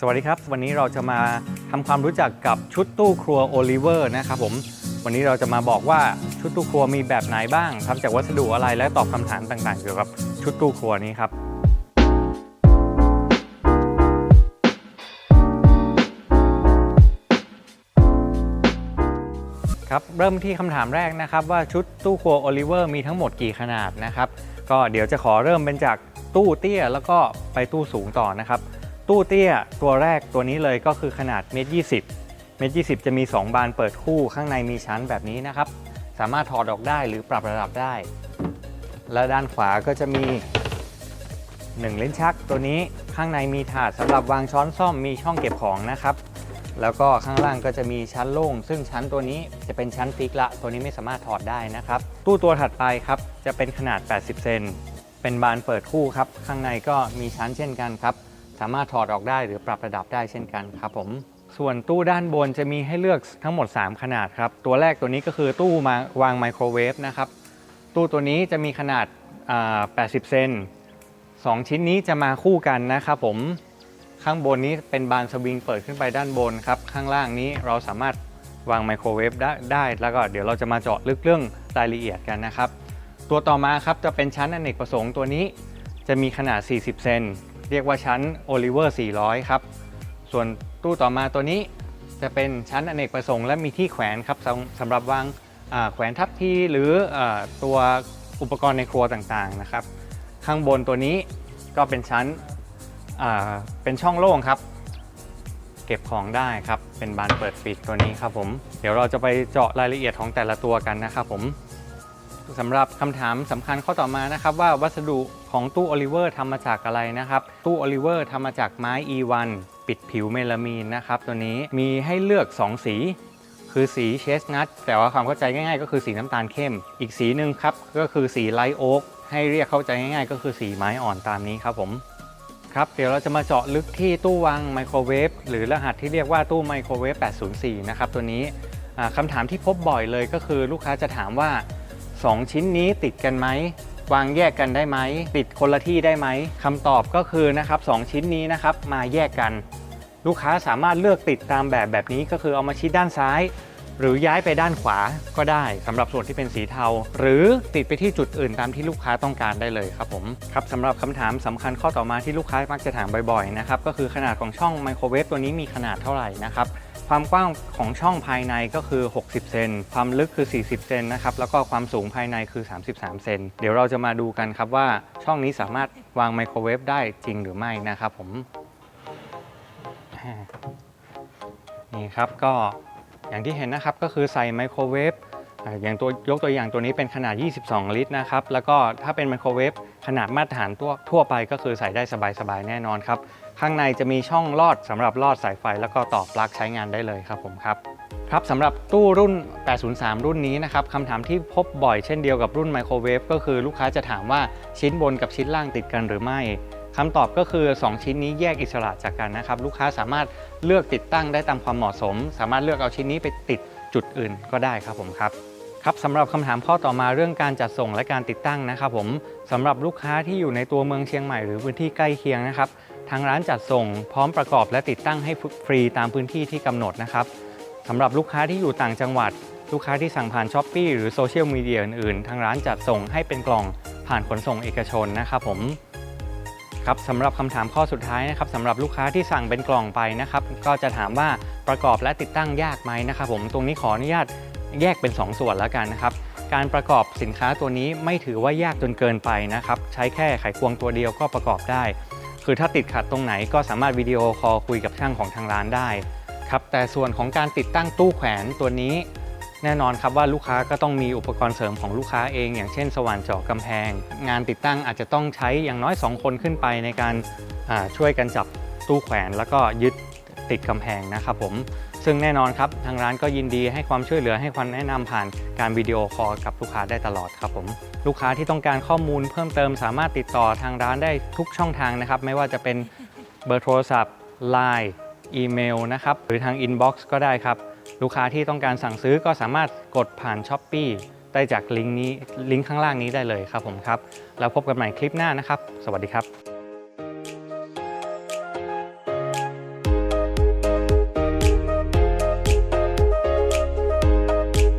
สวัสดีครับ วันนี้เราจะมาทำความรู้จักกับชุดตู้ครัวโอลิเวอร์นะครับผมวันนี้เราจะมาบอกว่าชุดตู้ครัวมีแบบไหนบ้างทำจากวัสดุอะไรและตอบคำถามต่างๆ เกี่ยวกับชุดตู้ครัวนี้ครับครับเริ่มที่คำถามแรกนะครับว่าชุดตู้ครัวโอลิเวอร์มีทั้งหมดกี่ขนาดนะครับ ก็เดี๋ยวจะขอเริ่มเป็นจากตู้เตี้ยแล้วก็ไปตู้สูงต่อนะครับ ตู้เตี้ยตัวแรกตัวนี้เลยก็คือขนาดเมตรยีเมตรยีจะมี 2 บานเปิดคู่ข้างในมีชั้นแบบนี้นะครับ สามารถถอดออกได้หรือปรับระดับได้ และด้านขวาก็จะมี1ลิ้นชักตัวนี้ข้างในมีถาดสำหรับวางช้อนซ่อมมีช่องเก็บของนะครับ แล้วก็ข้างล่างก็จะมีชั้นโล่ง ซึ่งชั้นตัวนี้จะเป็นชั้นฟิกละ ตัวนี้ไม่สามารถถอดได้นะครับ ตู้ตัวถัดไปครับจะเป็นขนาด 80 เซนเป็นบานเปิดคู่ครับ ข้างในก็มีชั้นเช่นกันครับ สามารถถอดออกได้หรือปรับระดับได้เช่นกันครับผม ส่วนตู้ด้านบนจะมีให้เลือกทั้งหมด 3 ขนาดครับ ตัวแรกตัวนี้ก็คือตู้มาวางไมโครเวฟนะครับ ตู้ตัวนี้จะมีขนาด 80 เซน2 ชิ้นนี้จะมาคู่กันนะครับผม ข้างบนนี้เป็นบานสวิงเปิดขึ้นไปด้านบนครับ ข้างล่างนี้เราสามารถวางไมโครเวฟได้ได้ แล้วก็เดี๋ยวเราจะมาเจาะลึกเรื่องรายละเอียดกันนะครับ ตัวต่อมาครับจะเป็นชั้นอเนกประสงค์ตัวนี้ จะมีขนาด 40 เซน เรียกว่าชั้น Oliver 400 ครับ ส่วนตู้ต่อมาตัวนี้จะเป็นชั้นอเนกประสงค์และมีที่แขวนครับสำหรับวางแขวนทับทีหรืออตัวอุปกรณ์ในครัวต่างๆนะครับ ข้างบนตัวนี้ก็เป็นชั้นเป็นช่องโล่งครับ เก็บของได้ครับ เป็นบานเปิดปิดตัวนี้ครับผม เดี๋ยวเราจะไปเจาะรายละเอียดของแต่ละตัวกันนะครับผม สำหรับคำถามสำคัญข้อต่อมานะครับว่าวัสดุของตู้โอลิเวอร์ทำมาจากอะไรนะครับ ตู้โอลิเวอร์ทำมาจากไม้ E1 ปิดผิวเมลามีนนะครับตัวนี้มีให้เลือก 2 สี คือสีเชสนัทแต่ว่าความเข้าใจง่ายๆ ก็คือสีน้ำตาลเข้ม อีกสีหนึ่งครับก็คือสีไลท์โอ๊กให้เรียกเข้าใจง่ายๆ ก็คือสีไม้อ่อนตามนี้ครับผมครับเดี๋ยวเราจะมาเจาะลึกที่ตู้วางไมโครเวฟหรือรหัสที่เรียกว่าตู้ไมโครเวฟ804 นะครับตัวนี้คำถามที่พบบ่อยเลยก็คือลูกค้าจะถามว่า 2 ชิ้นนี้ติดกันไหมวางแยกกันได้ไหมติดคนละที่ได้ไหมคำตอบก็คือนะครับสชิ้นนี้นะครับมาแยกกัน ลูกค้าสามารถเลือกติดตามแบบแบบนี้ก็คือเอามาชิดด้านซ้าย หรือย้ายไปด้านขวาก็ได้สำหรับส่วนที่เป็นสีเทา หรือติดไปที่จุดอื่นตามที่ลูกค้าต้องการได้เลยครับผมครับสำหรับคำถามสำคัญข้อต่อมาที่ลูกค้ามักจะถามบ่อยๆนะครับก็คือขนาดของช่องไมโครเวฟตัวนี้มีขนาดเท่าไหร่นะครับ ความกว้างของช่องภายในก็คือ 60 เซน ความลึกคือ 40 เซนนะครับ แล้วก็ความสูงภายในคือ 33 เซน เดี๋ยวเราจะมาดูกันครับว่าช่องนี้สามารถวางไมโครเวฟได้จริงหรือไม่นะครับผม นี่ครับก็อย่างที่เห็นนะครับก็คือใส่ไมโครเวฟอย่างตัวยกตัวอย่างตัวนี้เป็นขนาด 22 ลิตรนะครับ แล้วก็ถ้าเป็นไมโครเวฟขนาดมาตรฐานทั่วทั่วไปก็คือใส่ได้สบายๆ แน่นอนครับ ข้างในจะมีช่องลอดสำหรับลอดสายไฟ แล้วก็ต่อปลั๊กใช้งานได้เลยครับผมครับครับสำหรับตู้รุ่น 803 รุ่นนี้นะครับคำถามที่พบบ่อยเช่นเดียวกับรุ่นไมโครเวฟก็คือลูกค้าจะถามว่าชิ้นบนกับชิ้นล่างติดกันหรือไม่คำตอบก็คือ 2 ชิ้นนี้แยกอิสระจากกันนะครับ ลูกค้าสามารถเลือกติดตั้งได้ตามความเหมาะสม สามารถเลือกเอาชิ้นนี้ไปติดจุดอื่นก็ได้ครับผมครับครับสำหรับคำถามข้อต่อมาเรื่องการจัดส่งและการติดตั้งนะครับผมสำหรับลูกค้าที่อยู่ในตัวเมืองเชียงใหม่หรือพื้นที่ใกล้เคียงนะครับ ทางร้านจัดส่งพร้อมประกอบและติดตั้งให้ฟรีตามพื้นที่ที่กำหนดนะครับสำหรับลูกค้าที่อยู่ต่างจังหวัด ลูกค้าที่สั่งผ่านช้อปปีหรือโซเชียลมีเดียอื่นๆ ทางร้านจัดส่งให้เป็นกล่องผ่านขนส่งเอกชนนะครับผมครับสำหรับคำถามข้อสุดท้ายนะครับสำหรับลูกค้าที่สั่งเป็นกล่องไปนะครับ ก็จะถามว่าประกอบและติดตั้งยากไหมนะครับผมตรงนี้ขออนุญาตแยกเป็น 2 ส่วนแล้วกันนะครับการประกอบสินค้าตัวนี้ไม่ถือว่ายากจนเกินไปนะครับ ใช้แค่ไขควงตัวเดียวก็ประกอบได้ คือถ้าติดขัดตรงไหนก็สามารถวิดีโอคอลคุยกับช่างของทางร้านได้ครับแต่ส่วนของการติดตั้งตู้แขวนตัวนี้ แน่นอนครับว่าลูกค้าก็ต้องมีอุปกรณ์เสริมของลูกค้าเอง อย่างเช่น สว่านเจาะกำแพง งานติดตั้งอาจจะต้องใช้อย่างน้อย 2 คนขึ้นไปในการช่วยกันจับตู้แขวน แล้วก็ยึดติดกำแพงนะครับผม ซึ่งแน่นอนครับ ทางร้านก็ยินดีให้ความช่วยเหลือให้ความแนะนำผ่านการวิดีโอคอลกับลูกค้าได้ตลอดครับผมลูกค้าที่ต้องการข้อมูลเพิ่มเติมสามารถติดต่อทางร้านได้ทุกช่องทางนะครับ ไม่ว่าจะเป็นเบอร์โทรศัพท์ Line อีเมลนะครับหรือทางอินบ็อกซ์ก็ได้ครับ ลูกค้าที่ต้องการสั่งซื้อก็สามารถกดผ่าน s h อ p e e ได้จากลิงก์นี้ลิงก์ข้างล่างนี้ได้เลยครับผมครับ แล้วพบกันใหม่คลิปหน้านะครับ สวัสดีครับ